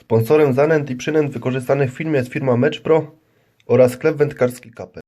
Sponsorem zanęt i przynęt wykorzystanych w filmie jest firma Match Pro oraz sklep wędkarski Kapel.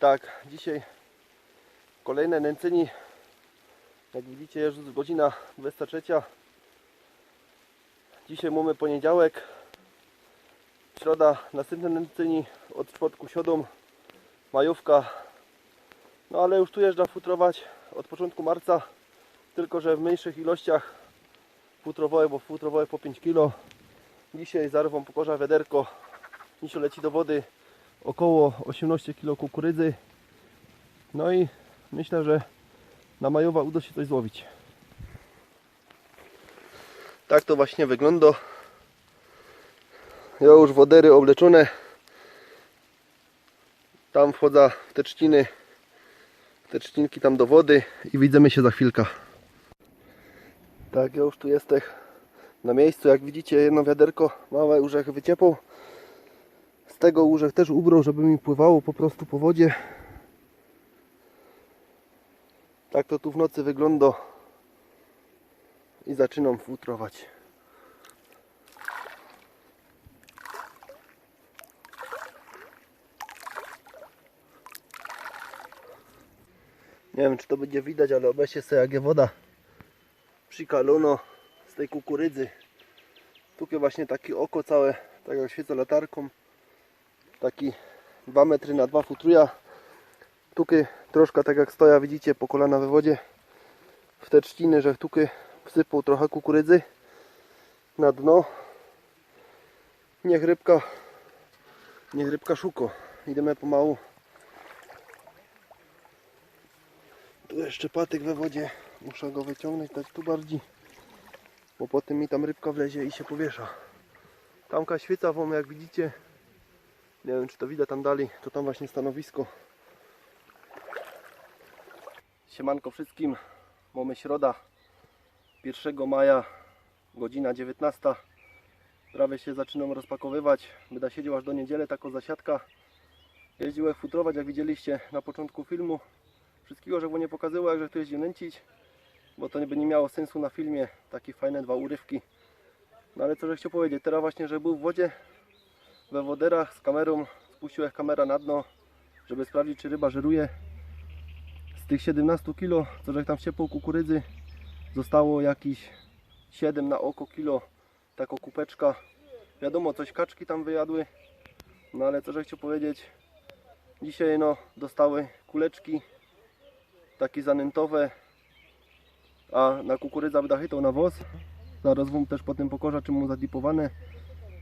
Tak, dzisiaj kolejne nęcyni. Jak widzicie jest godzina 23. Dzisiaj mamy poniedziałek. Środa, następne nęcyni od czwartku środą. Majówka. No ale już tu jeżdża futrować od początku marca. Tylko, że w mniejszych ilościach futrowoje, bo futrowoje po 5 kg. Dzisiaj zarwą pokorza wiaderko. Dzisiaj leci do wody około 18 kg kukurydzy. No i myślę, że na majowa uda się coś złowić. Tak to właśnie wygląda. Ja już wodery obleczone. Tam wchodzę w te trzciny, te trzcinki tam do wody i widzimy się za chwilkę. Tak, ja już tu jestem na miejscu. Jak widzicie, jedno wiaderko małe już jak wyciepło tego łóżek też ubrał, żeby mi pływało po prostu po wodzie. Tak to tu w nocy wygląda. I zaczynam futrować. Nie wiem czy to będzie widać, ale obecnie sobie jak je woda przikalono z tej kukurydzy. Tu właśnie takie oko całe, tak jak świecę latarką taki 2 metry na 2 futruja tuky troszkę tak jak stoja widzicie po kolana we wodzie w te trzciny, że tuky wsypał trochę kukurydzy na dno. Niech rybka niech rybka szuko. Idziemy pomału. Tu jeszcze patyk we wodzie. Muszę go wyciągnąć tak tu bardziej bo potem mi tam rybka wlezie i się powiesza. Tamka świeca wam jak widzicie nie wiem czy to widać tam dalej, to tam właśnie stanowisko. Siemanko wszystkim, mamy środa 1 maja, godzina 19. Prawie się zaczynam rozpakowywać, będę siedział aż do niedzielę, tako zasiadka. Jeździłem futrować, jak widzieliście na początku filmu. Wszystkiego, żeby nie pokazywał, jak tu jeździ nęcić, bo to by nie miało sensu na filmie, takie fajne dwa urywki. No ale co, że chciał powiedzieć, teraz właśnie, że był w wodzie, we woderach z kamerą, spuściłem kamera na dno, żeby sprawdzić czy ryba żeruje. Z tych 17 kg, co że tam wciepło kukurydzy, zostało jakieś 7 na oko kilo, taka kupeczka. Wiadomo, coś kaczki tam wyjadły, no ale co że chciał powiedzieć, dzisiaj no dostały kuleczki, takie zanętowe, a na kukurydza będę chytał na woz. Zaraz wam też potem pokorza, czym mu zadipowane.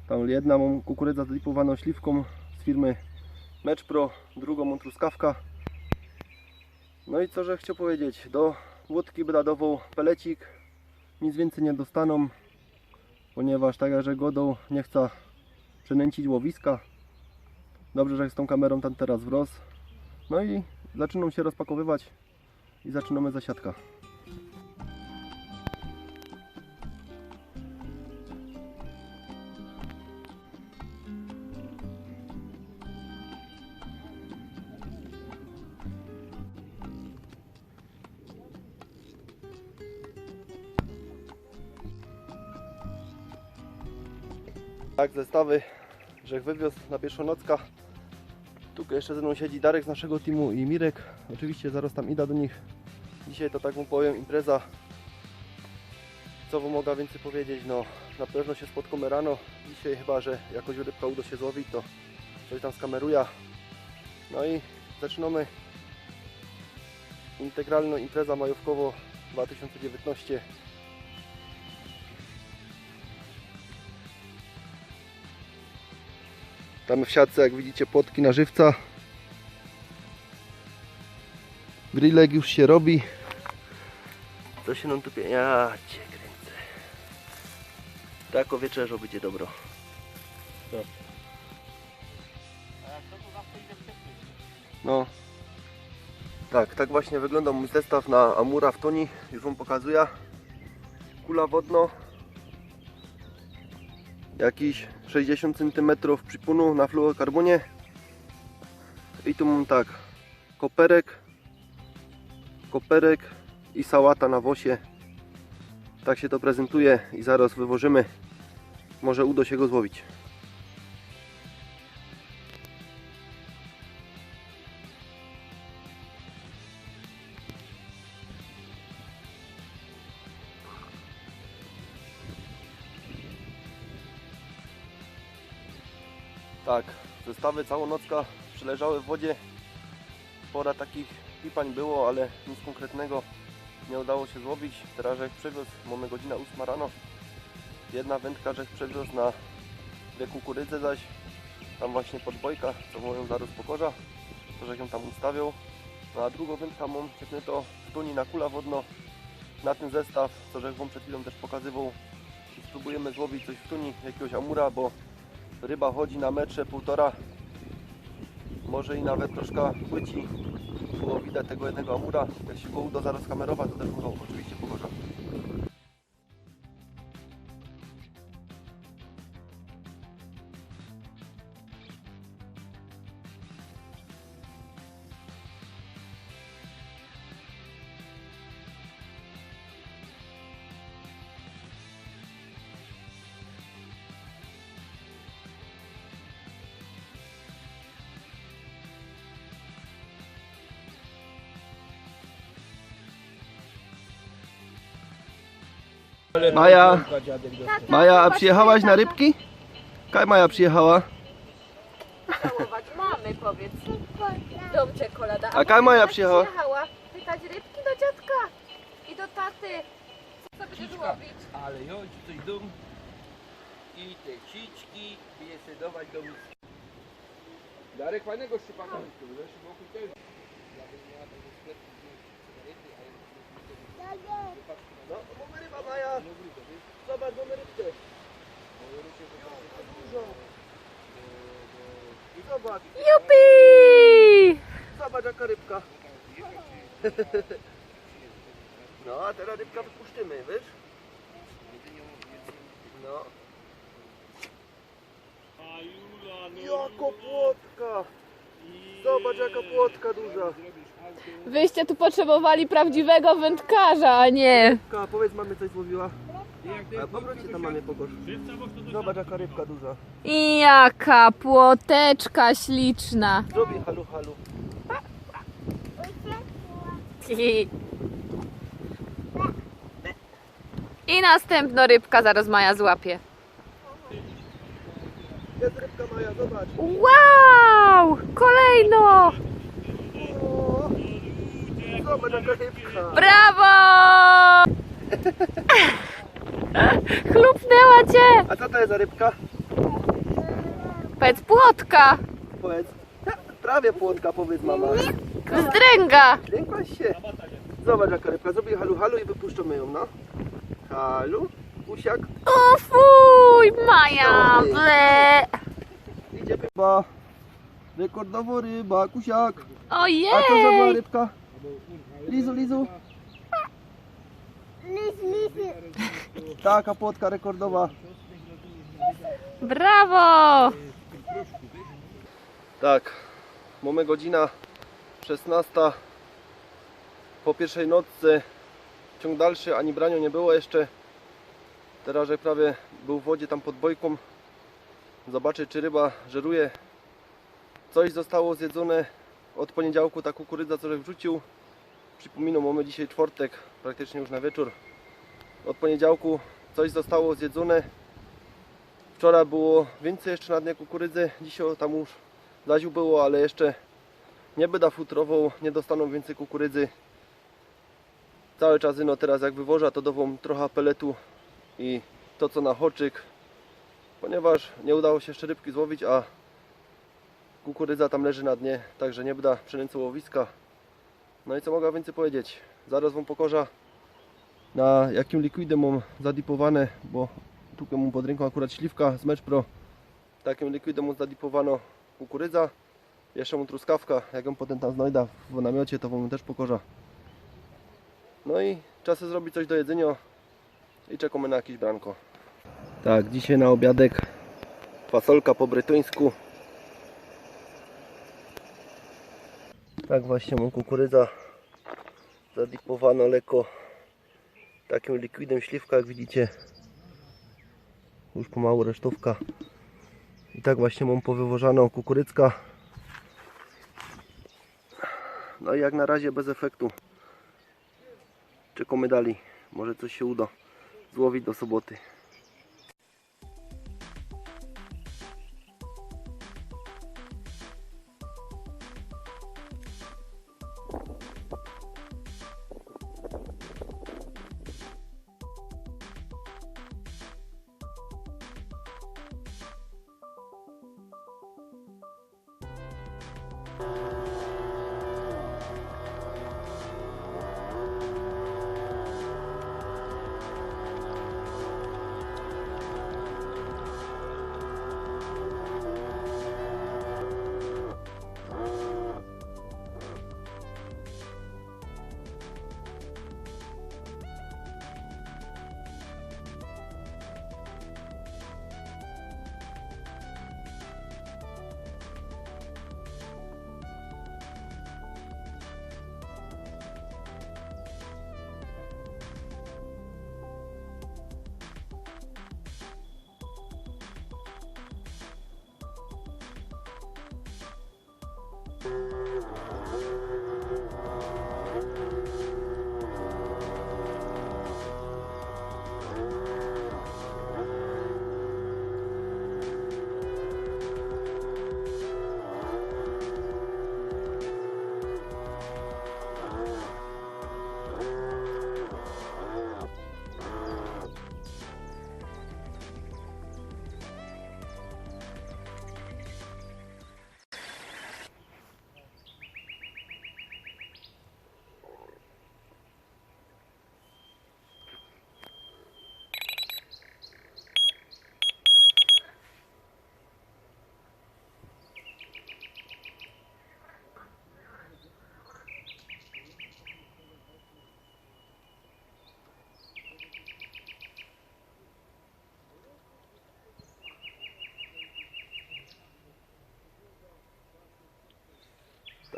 Tam jedna mam kukurydzę śliwką z firmy Match Pro, drugą mam truskawka. No i co, że chciał powiedzieć, do łódki bradową pelecik, nic więcej nie dostaną, ponieważ tak jak że godą nie chce przenęcić łowiska. Dobrze, że z tą kamerą tam teraz wros. No i zaczynam się rozpakowywać i zaczynamy zasiadka. Tak, zestawy, że wywiózł na pierwszonocka. Tu jeszcze ze mną siedzi Darek z naszego teamu i Mirek. Oczywiście zaraz tam idę do nich. Dzisiaj to tak mu powiem impreza. Co wam mogę więcej powiedzieć? No na pewno się spotkamy rano. Dzisiaj chyba, że jakoś rybka uda się złowić, to coś tam skameruje. No i zaczynamy integralna impreza majówkowo 2019. Tam w siatce, jak widzicie, płotki na żywca. Grillek już się robi. Co się nam tu pie... Ja cię kręcę. Tak o wieczerzą będzie dobro. No. Tak, tak właśnie wygląda mój zestaw na Amura w Toni. Już Wam pokazuję. Kula wodno. Jakiś 60 cm przypunu na fluorokarbonie. I tu mam tak. Koperek. Koperek i sałata na wosie. Tak się to prezentuje i zaraz wywożymy. Może uda się go złowić. Tak, zestawy całonocka przyleżały w wodzie. Pora takich pipań było, ale nic konkretnego nie udało się złowić. Teraz przewiózł, mamy godzina 8 rano. Jedna wędka żech przewiózł na dwie kukurydzę zaś. Tam właśnie podbojka, co mówią zaraz pokorza. To żech ją tam ustawiał. No a drugą wędkę mam to w tuni na kula wodno. Na ten zestaw, co żech wam przed chwilą też pokazywał. Spróbujemy złowić coś w tuni, jakiegoś amura, bo ryba chodzi na metrze półtora. Może i nawet troszkę płyci było widać tego jednego amura. Jak się go uda zaraz kamerować to też oczywiście pogoda Maja, Maja, a przyjechałaś na rybki? Kaj Maja przyjechała? całować mamy, powiedz. Dom czekolada. A kaj Maja przyjechała? Przyjechała pytać rybki do dziadka i do taty. Co będziesz łowić? Ale jo, ci coś dum i te ciczki i je dawać do miski. Darek fajnego szczypaka też. Ja bym miała tego sklepu, gdzie cygarety, a ja No, mamy ryba Maja, zobacz, mamy rybkę dużo i zobacz, Jupi! zobacz jaka rybka No, a teraz rybka wypuszczymy, wiesz? No Jako płotka! Zobacz jaka płotka duża! Wyście tu potrzebowali prawdziwego wędkarza, a nie. Ka, powiedz mamy coś złowiła. A powróćcie tam mamy pogosz. Zobacz jaka rybka duża. I jaka płoteczka śliczna. Zrobię halu halu. I następna rybka zaraz Maja złapie. Jest rybka Maja, zobacz. Wow! Kolejno! Zobacz jaka rybka. Brawo! Chlupnęła cię! A co to jest za rybka? Powiedz płotka! Powiedz. Prawie płotka powiedz mama. Zdręga! Dziękuję się. Zobacz jaka rybka. Zrobię halu halu i wypuszczamy ją, no. Halu, usiak. O fuj! Maja! Ble! Idzie ryba. Rekordowo ryba, kusiak. A co za była Ojej! rybka? Lizu, lizu. Taka płotka rekordowa. Brawo! Tak, mamy godzina 16. Po pierwszej nocce ciąg dalszy, ani brania nie było jeszcze. Teraz, że prawie był w wodzie tam pod bojką. Zobaczę, czy ryba żeruje. Coś zostało zjedzone od poniedziałku, ta kukurydza, co wrzucił. Przypominam, mamy dzisiaj czwartek, praktycznie już na wieczór. Od poniedziałku coś zostało zjedzone. Wczoraj było więcej jeszcze na dnie kukurydzy, dzisiaj tam już zaziu było, ale jeszcze nie będę futrował, nie dostaną więcej kukurydzy. Cały czas no teraz jak wywożę to dową trochę peletu i to co na hoczyk, ponieważ nie udało się jeszcze rybki złowić, a kukurydza tam leży na dnie, także nie będę przynęcał łowiska. No i co mogę więcej powiedzieć? Zaraz Wam pokorza na jakim likwidem mam zadipowane, bo tu mam pod ręką akurat śliwka z Match Pro. Takim likwidem mam zadipowano kukurydza. Jeszcze mam truskawka, jak ją potem tam znajdę w namiocie, to Wam też pokorza. No i czas zrobić coś do jedzenia i czekamy na jakieś branko. Tak, dzisiaj na obiadek fasolka po brytyjsku. Tak właśnie mam kukurydza zadipowano lekko takim likwidem śliwka, jak widzicie. Już pomału resztówka. I tak właśnie mam powywożaną kukurydzka. No i jak na razie bez efektu. Czekamy dalej. Może coś się uda złowić do soboty.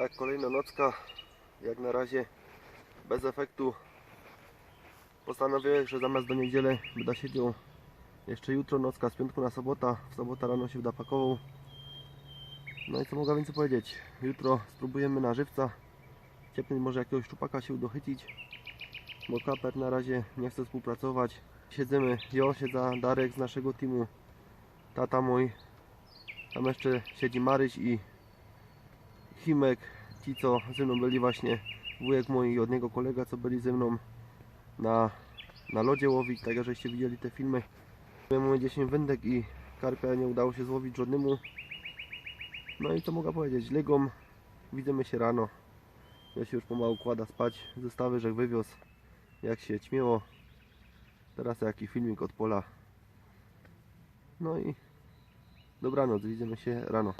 Tak, kolejna nocka. Jak na razie bez efektu. Postanowiłem, że zamiast do niedzielę będę siedział jeszcze jutro nocka z piątku na sobota. W sobota rano się będę pakował. No i co mogę więcej powiedzieć? Jutro spróbujemy na żywca. Ciepnąć może jakiegoś szczupaka się dochycić. Bo kaper na razie nie chce współpracować. Siedzimy, ja siedza, Darek z naszego teamu, tata mój. Tam jeszcze siedzi Maryś i Chimek, ci co ze mną byli właśnie, wujek mój i od niego kolega, co byli ze mną na, na lodzie łowić, tak żeście widzieli te filmy. Mamy 10 wędek i karpia nie udało się złowić żadnemu. No i co mogę powiedzieć, legom, widzimy się rano. Ja się już pomału kłada spać, zestawy żech wywiózł, jak się ćmiło. Teraz jaki filmik od pola. No i dobranoc, widzimy się rano.